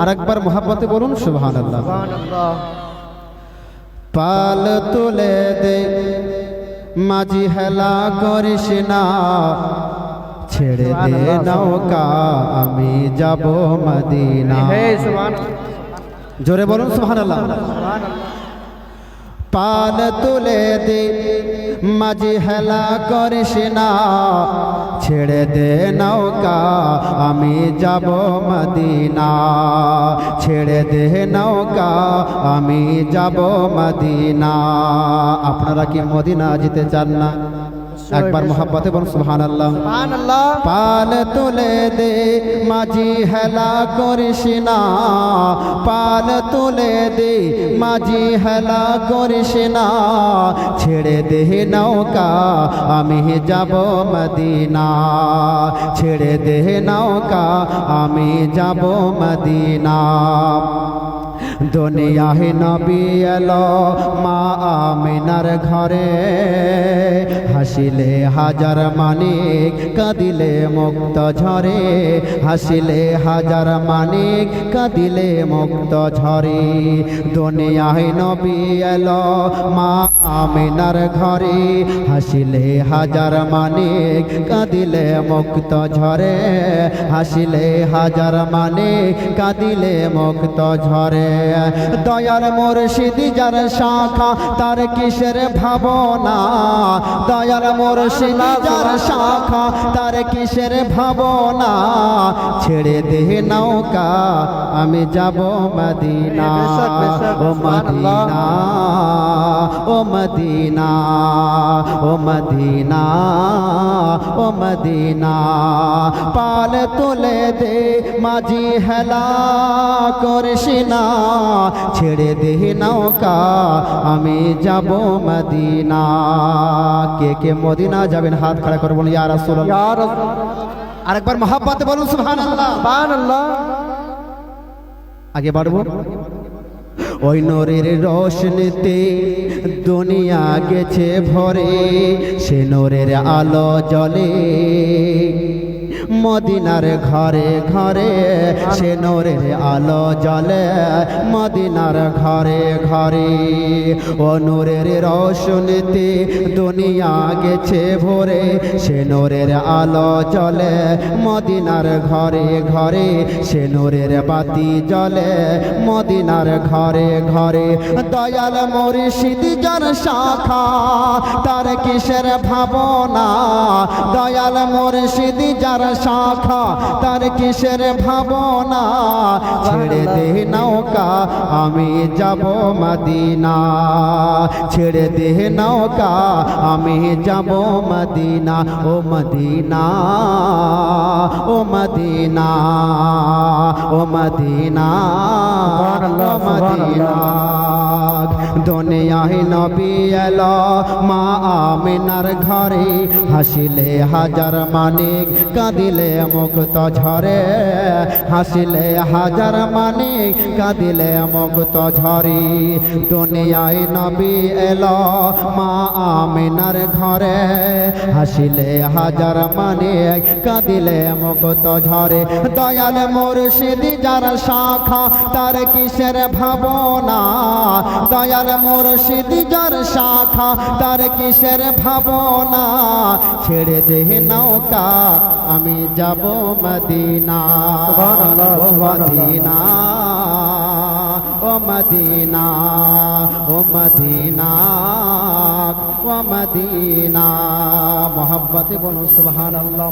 আর একবার মোহাব্বতে বলুন সুবহান আল্লাহ পাল তুলে দে মাঝি হেলা করিস না। ছেড়ে দে নৌকা আমি যাব মদিনা। জোরে বলুন সুবহান আল্লাহ পাল তুলে দে, মাঝি হেলা করিস না। ছেড়ে দে নৌকা, আমি যাব মদিনা। ছেড়ে দে নৌকা, আমি যাব মদিনা। আপনারা কি মদিনা যেতে চান না? একবার মোহাব্বতে বলুন সুবহান আল্লাহ পাল তুলে দে মাঝি হেলা করিস না। পাল তুলে দে মাঝি হেলা করিস না। ছেড়ে দে নৌকা আমি যাব মদিনা। ছেড়ে দে নৌকা আমি যাব মদিনা। দুনিয়াহে নবী এলো মা আমিনার ঘরে। হাসিলে হাজার মানিক, কাঁদিলে মুক্ত ঝরে। হাসিলে হাজার মানিক, কাঁদিলে মুক্ত ঝরে। দুনিয়াহে নবী এলো মা আমিনার ঘরে। হাসিলে হাজার মানিক, কাঁদিলে মুক্ত ঝরে। হাসিলে হাজার মানিক, কাঁদিলে মুক্ত ঝরে। দয়ার মুর্শিদি যার শাখা তার কিসের ভাবনা? দয়ার মুর্শিদি যার শাখা তার কিসের ভাবনা? ছেড়ে দে নৌকা আমি যাব মদিনা। ও মদিনা ও মদিনা ও মদিনা ও মদিনা। পাল তুলে দে মাঝি হেলা করিস না ছেড়ে দে নৌকা আমি যাব মদিনা। কে কে মদিনা যাবেন? হাত খাড়া করে বলুন ইয়া রাসূলুল্লাহ। আরেকবার মহাব্বতে বলুন আগে বাড়বো। ওই নরের রোশনীতে দুনিয়া গেছে ভরে সে নরের আলো জলে মদিনার ঘরে ঘরে সে নরের আলো জলে মদিনার ঘরে ঘরে ও নূরের রোশনীতে দুনিয়া গেছে ভরে। সে নূরের আলো জলে মদিনার ঘরে ঘরে সে নূরের বাতি জলে মদিনার ঘরে ঘরে দয়াল মুর্শিদ যার শাখা, তার কিসের ভাবনা? দয়াল মুর্শিদ যার শাখা তার কিসের ভাবনা? ছেড়ে দে নৌকা আমি যাব মদিনা। ছেড়ে দে নৌকা আমি যাব মদিনা। ও মদিনা ও মদিনা ও মদিনা ও মদিনা। দুনিয়ায় নবী এলো। মা আমিনার ঘরে হাসিলে হাজার মানিক, কাঁদিলে মুক্ত ঝরে। হাসিলে হাজার মানিক, কাঁদিলে মুক্ত ঝরি। দুনিয়ায় নবী এলো। মা আমিনার ঘরে হাসিলে হাজার মানিক, কাঁদিলে মুক্ত ঝরে। দয়াল মুর্শিদি যার শাখা, তার কিসের ভাবনা? দয়াল মুর্শিদি যার শাখা তার কিসের ভাবনা? ছেড়ে দে নৌকা আমি যাব মদিনা। ও মদিনা ও মদিনা ও মদিনা ও মদিনা। মোহাব্বতে বলুন সুবহানাল্লাহ।